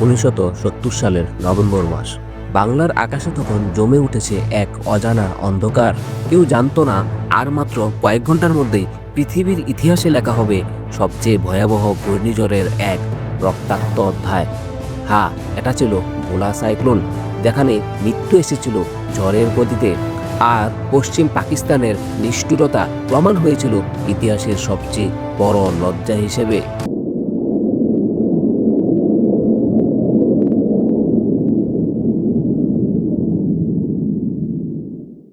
সত্তর সালের নভেম্বর মাস। বাংলার আকাশে তখন জমে উঠেছে এক অজানা অন্ধকার। কেউ জানতো না, আর মাত্র কয়েক ঘণ্টার মধ্যেই পৃথিবীর ইতিহাসে লেখা হবে সবচেয়ে ভয়াবহ ঘূর্ণিঝড়ের এক রক্তাক্ত অধ্যায়। হ্যাঁ এটা ছিল ভোলা সাইক্লোন। যেখানে মৃত্যু এসেছিল ঝড়ের গতিতে। আর পশ্চিম পাকিস্তানের নিষ্ঠুরতা প্রমাণ হয়েছিল ইতিহাসের সবচেয়ে বড় লজ্জা হিসেবে।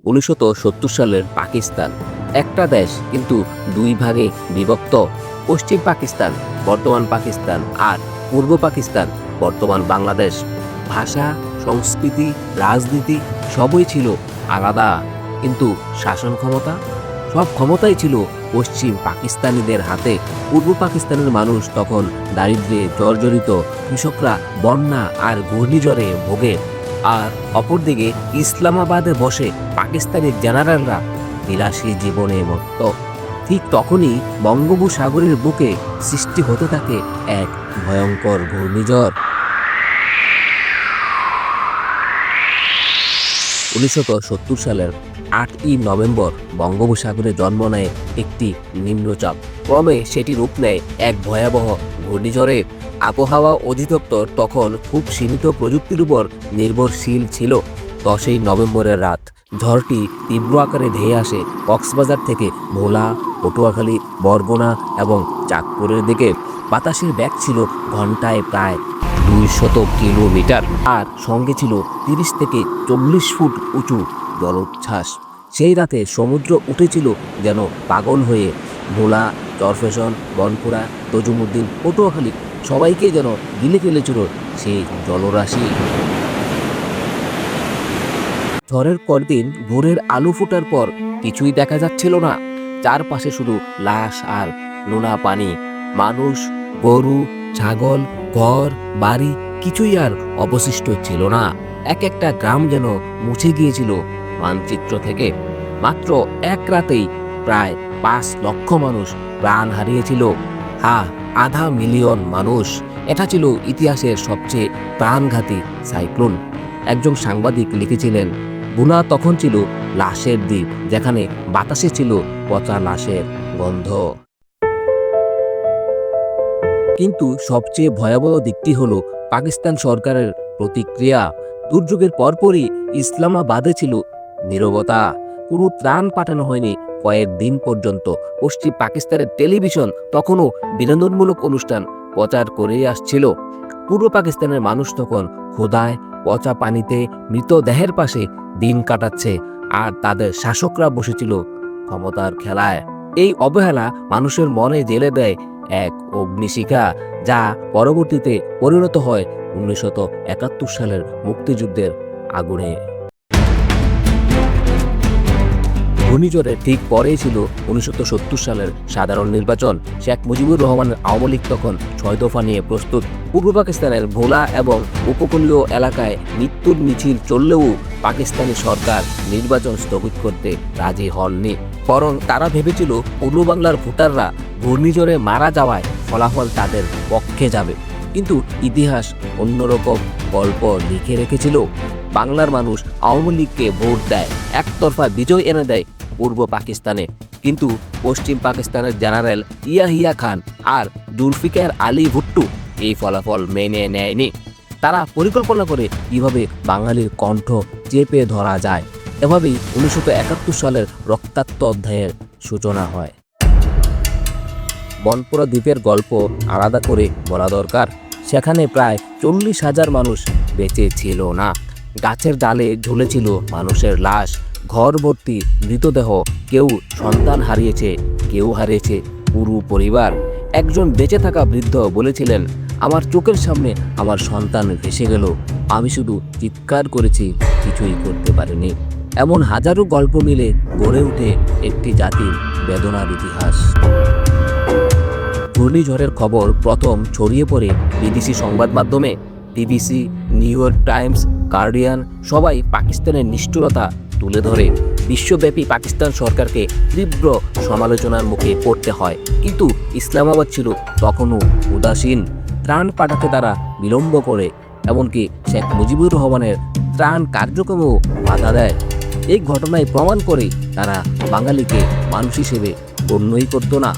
উনিশশো সত্তর সালের পাকিস্তান। একটা দেশ কিন্তু দুই ভাগে বিভক্ত। পশ্চিম পাকিস্তান, বর্তমান পাকিস্তান আর পূর্ব পাকিস্তান, বর্তমান বাংলাদেশ। ভাষা, সংস্কৃতি, রাজনীতি সবই ছিল আলাদা। কিন্তু শাসন ক্ষমতা? সব ক্ষমতাই ছিল পশ্চিম পাকিস্তানিদের হাতে। পূর্ব পাকিস্তানের মানুষ তখন দারিদ্র্যে জর্জরিত, কৃষকরা বন্যা আর ঘূর্ণিঝড়ে ভোগে। আর অপরদিকে ইসলামাবাদে বসে পাকিস্তানি জেনারেলরা বিলাসী জীবনে মত্ত। ঠিক তখনই বঙ্গোপসাগরের বুকে সৃষ্টি হতে থাকে এক ভয়ঙ্কর ঘূর্ণিঝড়। উনিশশো সত্তর সালের আটই নভেম্বর বঙ্গোপসাগরে জন্ম নেয় একটি নিম্নচাপ। ক্রমে সেটি রূপ নেয় এক ভয়াবহ ঘূর্ণিঝড়ে। আবহাওয়া অধিদপ্তর তখন খুব সীমিত প্রযুক্তির উপর নির্ভরশীল ছিল। দশই নভেম্বরের রাত, ঝড়টি তীব্র আকারে ধেয়ে আসে কক্সবাজার থেকে ভোলা, পটুয়াখালী, বরগুনা এবং চাঁদপুরের দিকে। বাতাসের ব্যাগ ছিল ঘন্টায় প্রায় দুই শত কিলোমিটার আর সঙ্গে ছিল তিরিশ থেকে চল্লিশ ফুট উঁচু জলোচ্ছ্বাস। সেই রাতে সমুদ্র উঠেছিল যেন পাগল হয়ে। ভোলা চরফেশন বনপুরা, তজুমুদ্দিন পটুয়াখালী সবাইকে যেন গিলে ফেলেছিল সেই জলরাশি। ঝড়ের পরদিন ভোরের আলু ফোটার পর কিছুই দেখা যাচ্ছিল না। চারপাশে শুধু লাশ আর নোনা পানি। মানুষ, গরু, ছাগল, ঘর, বাড়ি কিছুই আর অবশিষ্ট ছিল না। এক একটা গ্রাম যেন মুছে গিয়েছিল মানচিত্র থেকে। মাত্র এক রাতেই প্রায় পাঁচ লক্ষ মানুষ প্রাণ হারিয়েছিল। হা আধা মিলিয়ন মানুষ, এটা ছিল ইতিহাসের সবচেয়ে প্রাণঘাতী সাইক্লোন। একজন সাংবাদিক লিখেছিলেন বুনা তখন ছিল লাশের দ্বীপ, যেখানে বাতাসে ছিল পচা লাশের গন্ধ। কিন্তু সবচেয়ে ভয়াবহ দিকটি হলো, পাকিস্তান সরকারের প্রতিক্রিয়া। দুর্যোগের পরপরই ইসলামাবাদে ছিল নীরবতা। কোনো ত্রাণ পাঠানো হয়নি কয়েক দিন পর্যন্ত পশ্চিম পাকিস্তানের টেলিভিশন তখনও বিনোদনমূলক অনুষ্ঠান প্রচার করেই আসছিল। পূর্ব পাকিস্তানের মানুষ তখন খোদায় পচা পানিতে মৃতদেহের পাশে দিন কাটাচ্ছে আর তাদের শাসকরা বসেছিল ক্ষমতার খেলায়। এই অবহেলা মানুষের মনে জেলে দেয় এক অগ্নিশিখা যা পরবর্তীতে পরিণত হয় একাত্তর সালের মুক্তিযুদ্ধের আগুনে। ঘূর্ণিঝড়ের ঠিক পরেই ছিল উনিশশো সত্তর সালের সাধারণ নির্বাচন। শেখ মুজিবুর রহমানের আওয়ামী লীগ তখন ছয় দফা নিয়ে প্রস্তুত। পূর্ব পাকিস্তানের ভোলা এবং উপকূলীয় এলাকায় মৃত্যুর মিছিল চললেও পাকিস্তানি সরকার নির্বাচন স্থগিত করতে রাজি হননি। বরং তারা ভেবেছিল পূর্ব বাংলার ভোটাররা ঘূর্ণিঝড়ে মারা যাওয়ায় ফলাফল তাদের পক্ষে যাবে। কিন্তু ইতিহাস অন্যরকম গল্প লিখে রেখেছিল। বাংলার মানুষ আওয়ামী লীগকে ভোট দেয়, একতরফা বিজয় এনে দেয় পূর্ব পাকিস্তানে। কিন্তু পশ্চিম পাকিস্তানের জেনারেল ইয়াহিয়া খান আর জুলফিকার আলী ভুট্টু এই ফলাফল মেনে নেয়নি। তারা পরিকল্পনা করে কীভাবে বাঙালির কণ্ঠ চেপে ধরা যায়, এভাবেই উনিশশো একাত্তর সালের রক্তাক্ত অধ্যায়ের সূচনা হয়। বনপুরা দ্বীপের গল্প আলাদা করে বলা দরকার। সেখানে প্রায় চল্লিশ হাজার মানুষ বেঁচে ছিল না। গাছের ডালে ঝুলেছিল মানুষের লাশ। ঘর ভর্তি মৃতদেহ কেউ সন্তান হারিয়েছে, কেউ হারিয়েছে, পুরো পরিবার। একজন বেঁচে থাকা বৃদ্ধ বলেছিলেন, আমার চোখের সামনে আমার সন্তান ভেসে গেল। আমি শুধু চিৎকার করেছি, কিছুই করতে পারিনি। এমন হাজারো গল্প মিলে গড়ে ওঠে একটি জাতির বেদনার ইতিহাস। ঘূর্ণিঝড়ের খবর প্রথম ছড়িয়ে পড়ে বিদেশি সংবাদ মাধ্যমে। BBC, New York Times, Guardian, সবাই পাকিস্তানের নিষ্ঠুরতা তুলে ধরে, বিশ্বব্যাপী পাকিস্তান সরকারকে তীব্র সমালোচনার মুখে পড়তে হয়। কিন্তু ইসলামাবাদ ছিল তখনও উদাসীন। ত্রাণ পাঠাতে তারা বিলম্ব করে, এমনকি শেখ মুজিবুর রহমানের ত্রাণ কার্যক্রমেও বাধা দেয়। এই ঘটনায় প্রমাণ করে তারা বাঙালিকে মানুষ হিসেবে গণ্যই করতো না।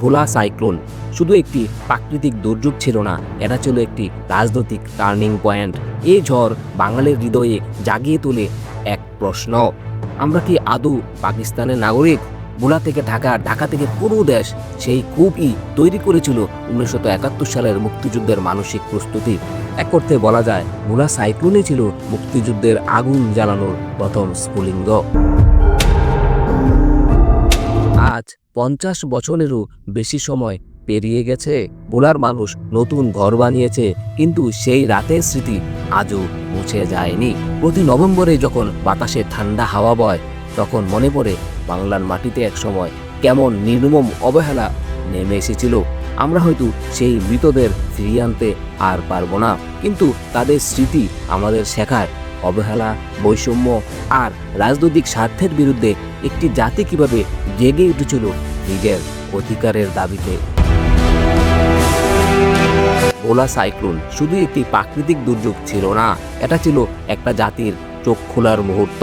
ভোলা সাইক্লোন শুধু একটি প্রাকৃতিক দুর্যোগ ছিল না, এটা ছিল একটি রাজনৈতিক টার্নিং পয়েন্ট। এই ঝড় বাঙালির হৃদয়ে জাগিয়ে তোলে এক প্রশ্ন। আমরা কি আদৌ পাকিস্তানের নাগরিক? ভোলা থেকে ঢাকা ঢাকা থেকে পুরো দেশ সেই খুবই তৈরি করেছিল উনিশশো একাত্তর সালের মুক্তিযুদ্ধের মানসিক প্রস্তুতি। এক করতে বলা যায় ভোলা সাইক্লোনই ছিল মুক্তিযুদ্ধের আগুন জ্বালানোর প্রথম স্ফুলিঙ্গ। আজ পঞ্চাশ বছরেরও বেশি সময় পেরিয়ে গেছে। ভোলার মানুষ নতুন ঘর বানিয়েছে, কিন্তু সেই রাতের স্মৃতি আজও মুছে যায়নি। প্রতি নভেম্বরে যখন বাতাসে ঠান্ডা হাওয়া বয়, তখন মনে পড়ে বাংলার মাটিতে এক সময় কেমন নির্মম অবহেলা নেমে এসেছিল। আমরা হয়তো সেই মৃতদের ফিরিয়ে আনতে আর পারব না, কিন্তু তাদের স্মৃতি আমাদের শেখায় অবহেলা, বৈষম্য আর রাজনৈতিক স্বার্থের বিরুদ্ধে একটি জাতি কীভাবে জেগে উঠেছিল নিজের অধিকারের দাবিতে। ওলা সাইক্লোন শুধু একটি প্রাকৃতিক দুর্যোগ ছিল না, এটা ছিল একটা জাতির চোখ খোলার মুহূর্ত।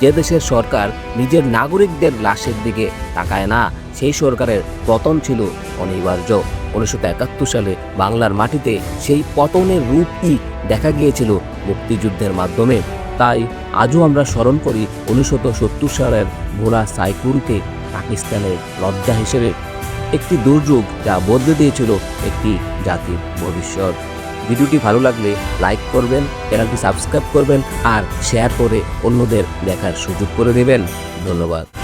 যে দেশের সরকার নিজের নাগরিকদের লাশের দিকে তাকায় না, সেই সরকারের পতন ছিল অনিবার্য। উনিশশো একাত্তর সালে বাংলার মাটিতে সেই পতনের রূপই দেখা গিয়েছিল মুক্তিযুদ্ধের মাধ্যমে। তাই আজও আমরা স্মরণ করি উনিশশো সত্তর সালের ভোলা সাইক্লোনকে পাকিস্তানের লজ্জা হিসেবে। একটি দুর্যোগ যা বদলে দিয়েছিল একটি জাতির ভবিষ্যৎ। ভিডিওটি ভালো লাগলে লাইক করবেন, চ্যানেলটি সাবস্ক্রাইব করবেন আর শেয়ার করে অন্যদের দেখার সুযোগ করে দেবেন। ধন্যবাদ।